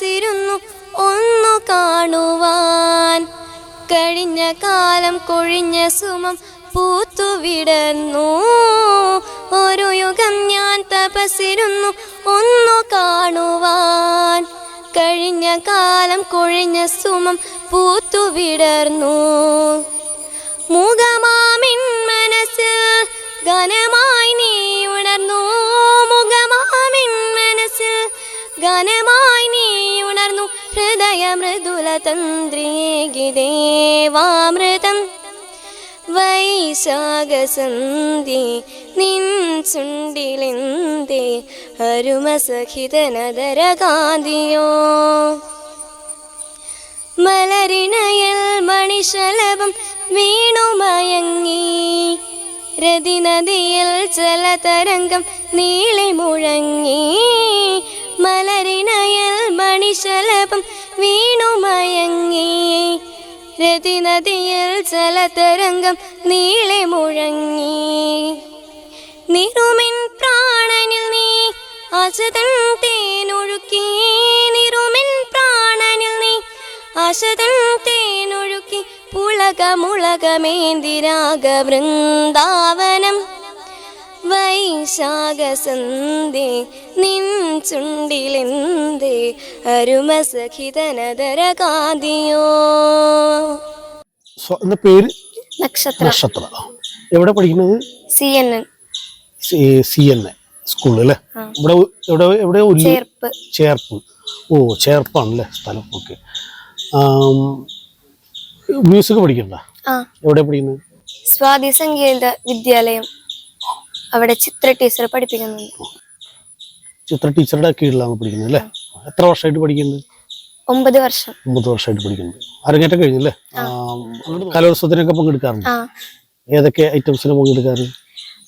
തപസിരുന്നു ഒന്നു കാണുവാൻ. കഴിഞ്ഞ കാലം കൊഴിഞ്ഞ സുമം പൂത്തുവിടന്നു ഒരു യുഗം ഞാൻ തപസിരുന്നു ഒന്നു കാണുവാൻ. കഴിഞ്ഞ കാലം കൊഴിഞ്ഞ സുമം പൂത്തുവിടർന്നു മുഖമാമിൻ ഹൃദയ മൃദുല തന്ത്രിയേകി വൈശാഖസന്ധി നിൻ ചുണ്ടിലെന്തേ അരുമസഹിതനദരകാന്തിയോ? മലരിണയൽ മണിശലഭം വീണുമയങ്ങി രതിനദിയിൽ ജലതരംഗം നീളി മുഴങ്ങി. മലരിണയൽ മണിശലഭം വീണുമയങ്ങി രതിനദിയിൽ ജലതരംഗം നീളെ മുഴങ്ങി. നിറുമിൻ പ്രാണനിൽ നീ അശതൻ തേനൊഴുക്കി. നിറുമിൻ പ്രാണനിൽ നീ അശതൻ തേനൊഴുക്കി. പുളകമുളകമേന്തിരാഗ വൃന്ദാവനം. വൈശാഖസന്ധി നിൻ ചുണ്ടിലെന്തി അരുമസഖിതനദരകാന്തിയോ കാതിയോ പേര്? നക്ഷത്ര. നക്ഷത്ര. എവിടെ പഠിക്കുന്നത്? C N N. C N A സ്കൂളിൽ അല്ലേ? ഇവിടെ എവിടെ എവിടെ ചേർപ്പ്. ചേർപ്പ്. ഓ ചേർപ്പാണല്ലേ സ്ഥലം. ഓക്കെ. മ്യൂസിക് പഠിക്കണ്ട? എവിടെ പഠിക്കുന്നത്? സ്വാതി സംഗീത വിദ്യാലയം. അവിടെ ചിത്ര ടീച്ചർ പഠിപ്പിക്കുന്നുണ്ട്. ചിത്ര ടീച്ചറുടെ കീഴിലാണ് പഠിക്കുന്നത് അല്ലേ? എത്ര വർഷമായിട്ട് പഠിക്കുന്നത് ഒമ്പത് വർഷം. ഒമ്പത് വർഷമായിട്ട് പഠിക്കുന്നത് അരങ്ങേറ്റം കഴിഞ്ഞല്ലേ? കലോത്സവത്തിനൊക്കെ പങ്കെടുക്കാറുണ്ട്? ഏതൊക്കെ ഐറ്റംസിന് പങ്കെടുക്കാറ്?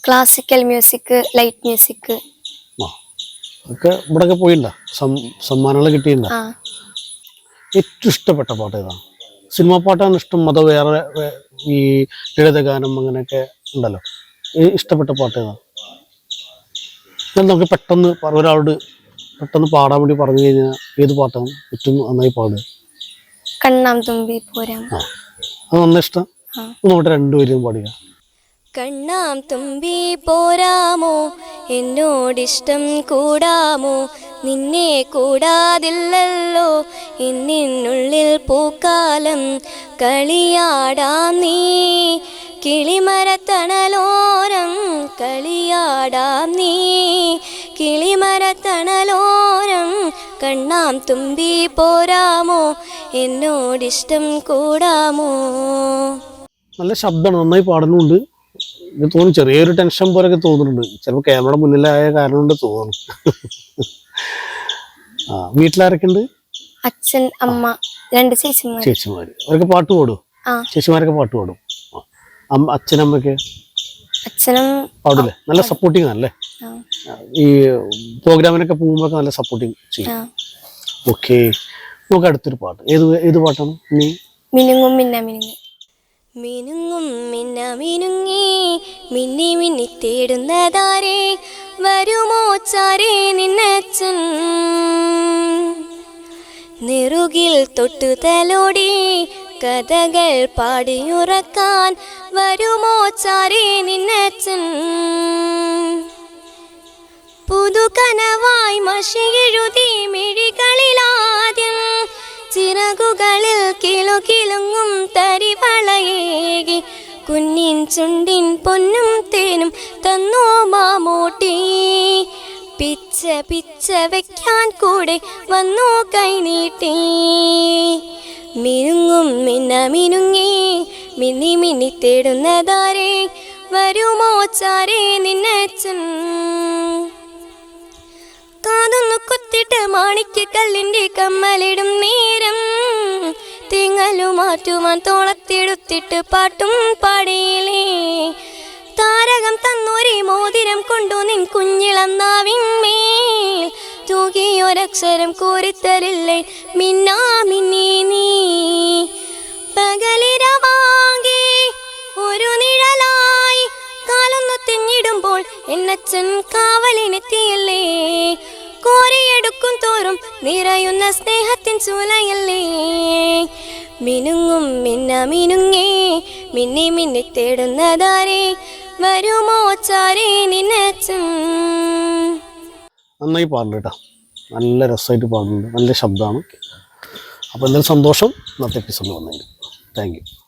ക്ലാസിക്കൽ മ്യൂസിക് ലൈറ്റ് മ്യൂസിക് ഇവിടെ ഒക്കെ ഇവിടെയൊക്കെ പോയില്ല സമ്മാനങ്ങൾ കിട്ടിയില്ല ഏറ്റവും ഇഷ്ടപ്പെട്ട പാട്ട് ഏതാണ് സിനിമാ പാട്ടാണ് ഇഷ്ടം അതോ വേറെ ഈ ലളിതഗാനം അങ്ങനെയൊക്കെ ഉണ്ടല്ലോ? ഇഷ്ടപ്പെട്ട പാട്ട് ഏതാണ് നമുക്ക് പെട്ടെന്ന് ഒരാളോട് പെട്ടെന്ന് പാടാൻ വേണ്ടി പറഞ്ഞു കഴിഞ്ഞാൽ ഏത് പാട്ടാണ് ഏറ്റവും നന്നായി പാടുക? കണ്ണാം തുമ്പി പോരാം. ആ. അത് നന്നായി ഇഷ്ടം. നമ്മുടെ രണ്ടുപേരും പാടുക കണ്ണാം തുമ്പി പോരാമോ? എന്നോടിഷ്ടം കൂടാമോ? നിന്നെ കൂടാതില്ലല്ലോ. എന്നിനുള്ളിൽ പൂക്കാലം കളിയാടാം നീ. കിളിമരത്തണലോരം കളിയാടാം നീ. കിളിമരത്തണലോരം കണ്ണാം തുമ്പി പോരാമോ? എന്നോടിഷ്ടം കൂടാമോ? നല്ല ശബ്ദമാണ് നന്നായി പാടുന്നുണ്ട്. എനിക്ക് തോന്നുന്നു ചെറിയൊരു ടെൻഷൻ പോലൊക്കെ തോന്നുന്നുണ്ട്. ചിലപ്പോൾ ക്യാമറ മുന്നിലായ കാരണം കൊണ്ട് തോന്നുന്നു. ആ വീട്ടിലാരൊക്കെ ഉണ്ട് അച്ഛൻ അമ്മ രണ്ട് ചേച്ചിമാർ ചേച്ചിമാര്. അവരൊക്കെ പാട്ട് പാടും ആ. ചേച്ചിമാരൊക്കെ പാട്ട് പാടും. അച്ഛനമ്മയൊക്കെ? അച്ഛനും പാടില്ലേ നല്ല സപ്പോർട്ടിങ് ആണല്ലേ? ഈ പ്രോഗ്രാമിനൊക്കെ പോകുമ്പോൾ നല്ല സപ്പോർട്ടിങ് ചെയ്യും. ഓക്കെ നമുക്ക് അടുത്തൊരു പാട്ട്. ഏത് ഏത് പാട്ടാണ്? നീ മിനുങ്ങും മിന്ന മിനുങ്ങി. മിനുങ്ങും മിന്ന മിനുങ്ങി മിന്നി മിന്നി തേടുന്നതാരേ? വരുമോ ചാരേ നിന്നച്ഛൻ? നെറുകിൽ തൊട്ടു തലോടി കഥകൾ പാടിയുറക്കാൻ വരുമോ ചാരി നിന്നച്ഛൻ പുതുകനവായി മഷിയെഴുതി മിഴികളിലാദ്യം ചിറകുകളിൽ കിലു കിലുങ്ങും തരിവളയേകി കുഞ്ഞിൻ ചുണ്ടിൻ പൊന്നും തേനും തന്നോ മാമൂട്ടി. പിച്ച പിച്ച വെക്കാൻ കൂടെ വന്നോ കൈനീട്ടി മിനുങ്ങും മിന്ന മിനുങ്ങി മിന്നി മിന്നി തേടുന്നതാരേ വരുമോ ചാരേ നിന്നച്ഛൻ? കാതൊന്നു കുത്തിട്ട് മാണിക്ക് കല്ലിന്റെ കമ്മലിടും നേരം തിങ്ങലു മാറ്റുവാൻ തോളത്തെടുത്തിട്ട് പാട്ടും പാടിയിലേ താരകം തന്നൊരേ മോതിരം കൊണ്ടു നിൻ കുഞ്ഞിളം നാവിന്മേൽ തൂകിയൊരക്ഷരം കോരിത്തരില്ലേ മിന്നാ മിന്നി നീ. പകലിരവാകെ ഒരു നിഴലായി കാലൊന്നു തിങ്ങിടുമ്പോൾ എന്നച്ഛൻ കാവലിനെത്തിയല്ലേ? കോരിയെടുക്കും തോറും നിറയുന്ന സ്നേഹത്തിൻ ചൂലയല്ലേ? മിനുങ്ങും മിന്ന മിനുങ്ങേ മിന്നി മിന്നി തേടുന്നതാരേ വരുമോ ചാരേ നിന്നച്ഛൻ നന്നായി പാടുന്നുണ്ട് കേട്ടോ. നല്ല രസമായിട്ട് പാടുന്നുണ്ട്. നല്ല ശബ്ദമാണ്. അപ്പോൾ എന്തായാലും സന്തോഷം ഇന്നത്തെ എപ്പിസോഡിൽ വന്നതിന്. Thank you